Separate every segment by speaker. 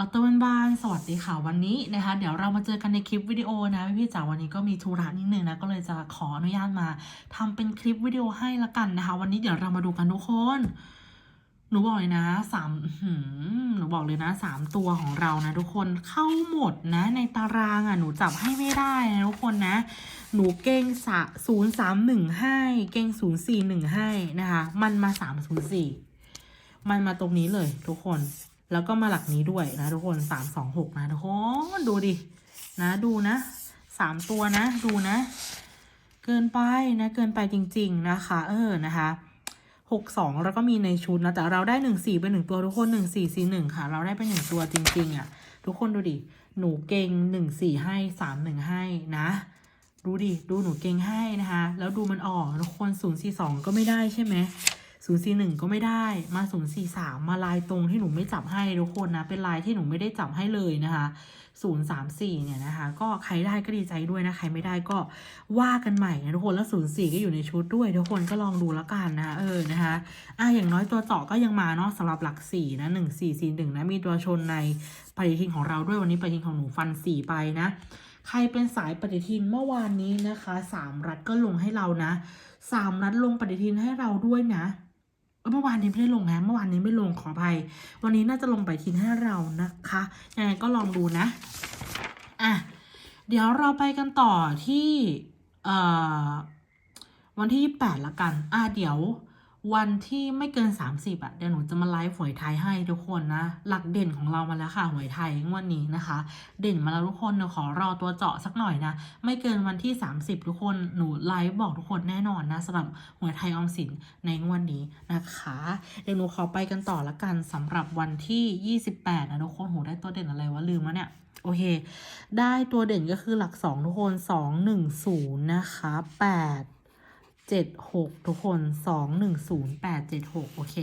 Speaker 1: ลอตเตอร์บ้านสวัสดีค่ะวันนี้นะคะ เดี๋ยวเรามาเจอกันในคลิปวิดีโอนะพี่ๆจ๋าวันนี้ก็มีธุระนิดนึงนะก็เลยจะขออนุญาตมาทำเป็นคลิปวิดีโอให้ละกันนะคะ วันนี้เดี๋ยวเรามาดูกันทุกคน หนูบอกเลยนะสามอื้อหือหนูบอกเลยนะสามตัวของเรานะทุกคนเข้าหมดนะ ในตารางอะหนูจับให้ไม่ได้นะทุกคนนะ หนูเก่งสะศูนย์สามหนึ่งให้เก่งศูนย์สี่หนึ่งให้นะคะ มันมาสามศูนย์สี่มันมาตรงนี้เลยทุกคน แล้วก็มาหลักนี้ด้วยนะทุกคนสามสองหกนะทุกคนดูดิ นะดูนะสามตัวนะ ดูนะ เกินไปนะเกินไปจริง ๆนะคะ เออนะคะหกสองแล้วก็มีในชุดนะแต่เราได้หนึ่งสี่เป็นหนึ่งตัวทุกคนหนึ่งสี่สี่หนึ่งค่ะ เราได้เป็นหนึ่งตัวจริง ๆอะ ทุกคนดูดิ หนูเก่งหนึ่งสี่ให้สามหนึ่งให้นะดูดิ ดูหนูเก่งให้นะคะ แล้วดูมันออกทุกคนศูนย์สี่สองก็ไม่ได้ใช่ไหม ศูนย์สี่หนึ่งก็ไม่ได้มาศูนย์สี่สามมาลายตรงที่หนูไม่จับให้ทุกคนนะ เป็นลายที่หนูไม่ได้จับให้เลยนะคะศูนย์สามสี่เนี่ยนะคะ ก็ใครได้ก็ดีใจด้วยนะ ใครไม่ได้ก็ว่ากันใหม่นะทุกคนแล้วศูนย์สี่ก็อยู่ในชุดด้วย ทุกคนก็ลองดูแล้วกันนะเออนะคะอะอย่างน้อยตัวเจาะก็ยังมาเนาะสำหรับหลักสี่นะหนึ่งสี่สี่หนึ่งนะมีตัวชนในปฏิทินของเราด้วยวันนี้ปฏิทินของหนูฟันสี่ไปนะใครเป็นสายปฏิทินเมื่อวานนี้นะคะสามรัฐก็ลงให้เรานะสามรัฐลงปฏิทินให้เราด้วยนะ เมื่อวานนี้ไม่ได้ลงนะเมื่อวานนี้ไม่ลงขออภัย วันนี้น่าจะลงปฏิทินให้เรานะคะยังไงก็ลองดูนะอะเดี๋ยวเราไปกันต่อที่เอ่อวันที่แปดละกัน อะเดี๋ยว วันที่ไม่เกิน 30อะเดี๋ยวหนูจะมาไลฟ์หวยไทยให้ทุกคนนะ หลักเด่นของเรามาแล้วค่ะหวยไทยงวดนี้นะคะ เด่นมาแล้วทุกคนเดี๋ยวขอรอตัวเจาะสักหน่อยนะ ไม่เกินวันที่ 30 ทุกคนหนูไลฟ์บอกทุกคนแน่นอนนะสำหรับหวยไทยออมสินในงวดนี้นะคะเดี๋ยวหนูขอไปกันต่อละกันสำหรับวันที่ 28นะทุกคนโหได้ตัวเด่นอะไรวะลืมแล้วเนี่ยโอเค ได้ตัวเด่นก็คือหลัก 2 ทุกคน 2 1 0 นะคะ 8 เจ็ดหกทุกคนสองหนึ่งศูนย์แปดเจ็ดหกโอเค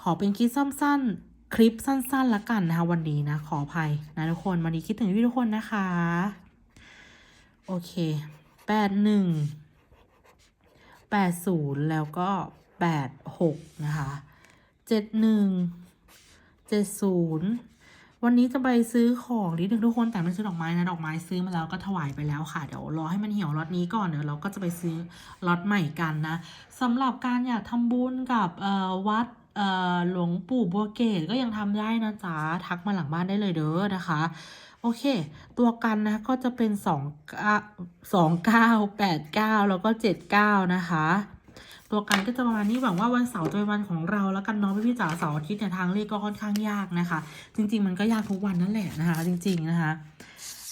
Speaker 1: ขอเป็นคลิปสั้นๆ คลิปสั้นๆละกันนะคะวันนี้นะ ขออภัยนะทุกคนวันนี้คิดถึงพี่ทุกคนนะคะ โอเคแปดหนึ่งแปดศูนย์แล้วก็แปดหกนะคะเจ็ดหนึ่งเจ็ดศูนย์ วันนี้จะไปซื้อของนิดนึงทุกคนแต่ไม่ซื้อดอกไม้นะดอกไม้ซื้อมาแล้วก็ถวายไปแล้วค่ะเดี๋ยวรอให้มันเหี่ยวล็อตนี้ก่อนเดี๋ยวเราก็จะไปซื้อล็อตใหม่กันนะสำหรับการอยากทำบุญกับวัดหลวงปู่บัวเกตก็ยังทำได้นะจ๊ะทักมาหลังบ้านได้เลยเด้อนะคะโอเค ตัวกันนะก็จะเป็นสองเก้าสองเก้าแปดเก้าแล้วก็เจ็ดเก้านะคะ ตัวกันก็จะประมาณนี้หวังว่าวันเสาร์จะเป็นวันของเราแล้วกันเนาะพี่ๆจ๋าเสาร์อาทิตย์เนี่ยทางเลขก็ค่อนข้างยากนะคะ จริง ๆ มันก็ยากทุกวันนั่นแหละนะคะ จริง ๆนะคะ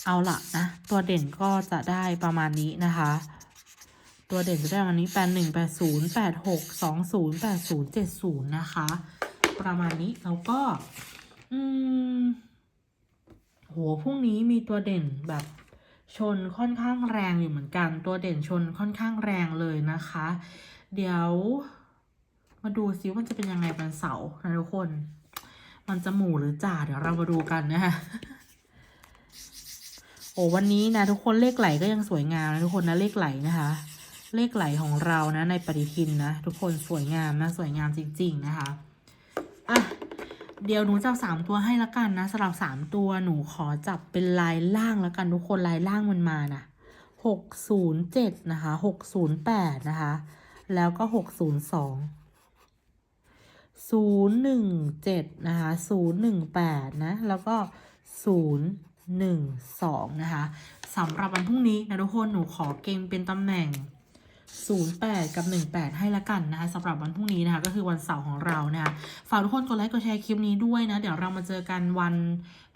Speaker 1: เอาละนะตัวเด่นก็จะได้ประมาณนี้นะคะตัวเด่นจะได้ประมาณนี้แปดหนึ่งแปดศูนย์แปดหกสองศูนย์แปดศูนย์เจ็ดศูนย์นะคะ ประมาณนี้แล้วก็ อืมโหพรุ่งนี้มีตัวเด่นแบบชนค่อนข้างแรงอยู่เหมือนกัน ตัวเด่นชนค่อนข้างแรงเลยนะคะ เดี๋ยวมาดูซิว่ามันจะเป็นยังไงวันเสาร์นะทุกคน มันจะหมู่หรือจ่าเดี๋ยวเรามาดูกันนะคะโอ้วันนี้นะทุกคนเลขไหลก็ยังสวยงามนะทุกคนนะเลขไหลนะคะ เลขไหลของเรานะ ในปฏิทินนะทุกคนสวยงามนะสวยงามจริง ๆนะคะอะเดี๋ยวหนูจับสามตัวให้ละกันนะสำหรับสามตัวหนูขอจับเป็นลายล่างล้วกันทุกคนลายล่างมันมานะหกศูนย์เจ็ดนะคะหกศูนย์แปดนะคะ แล้วก็หกศูนย์สองศูนย์หนึ่งเจ็ดนะคะศูนย์หนึ่งแปดนะ แล้วก็ศูนย์หนึ่งสองนะคะสำหรับวันพรุ่งนี้นะทุกคน หนูขอเกมเป็นตำแหน่ง 08 กับ 18 ให้ละกันนะคะสำหรับวันพรุ่งนี้นะคะ ก็คือวันเสาร์ของเรานะคะฝากทุกคนกดไลค์กดแชร์คลิปนี้ด้วยนะ เดี๋ยวเรามาเจอกันวัน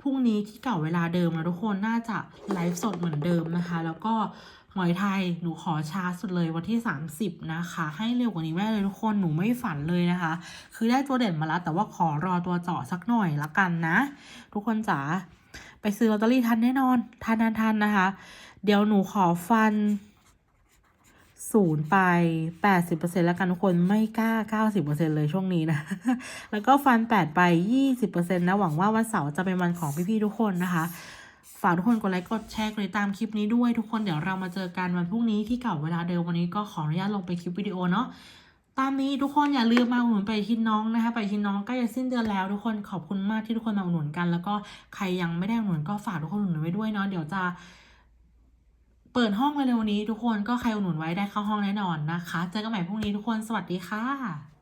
Speaker 1: พรุ่งนี้ที่เก่าเวลาเดิมนะทุกคนน่าจะไลฟ์สดเหมือนเดิมนะคะ แล้วก็ หมอยไทยหนูขอช้าสุดเลยวันที่ 30 นะคะ ให้เร็วกว่านี้แม่เลยทุกคนหนูไม่ฝันเลยนะคะ คือได้ตัวเด่นมาแล้วแต่ว่าขอรอตัวเจาะสักหน่อยละกันนะ ทุกคนจ๋าไปซื้อลอตเตอรี่ทันแน่นอนทันทันทันนะคะ เดี๋ยวหนูขอฟันศูนย์ไปแปดสิบเปอร์เซ็นแล้วกันทุกคนไม่กล้าเก้าสิบเปอร์เซ็นเลยช่วงนี้นะ แล้วก็ฟันแปดไปยี่สิบเปอร์เซ็นนะ หวังว่าวันเสาร์จะเป็นวันของพี่ๆทุกคนนะคะ ฝากทุกคนกดไลค์กดแชร์กดติดตามคลิปนี้ด้วยทุกคนเดี๋ยวเรามาเจอกันวันพรุ่งนี้ที่เก่าเวลาเดิมวันนี้ก็ขออนุญาตลงไปคลิปวิดีโอเนาะตามนี้ทุกคนอย่าลืมมาอุดหนุนไปทินน้องนะคะ ไปทินน้องใกล้จะสิ้นเดือนแล้ว ทุกคนขอบคุณมากที่ทุกคนมาอุดหนุนกัน แล้วก็ใครยังไม่ได้อุดหนุนก็ฝากทุกคนอุดหนุนไว้ด้วยเนาะเดี๋ยวจะเปิดห้องเร็วๆนี้ ทุกคนก็ใครอุดหนุนไว้ได้เข้าห้องแน่นอนนะคะ เจอกันใหม่พรุ่งนี้ทุกคนสวัสดีค่ะ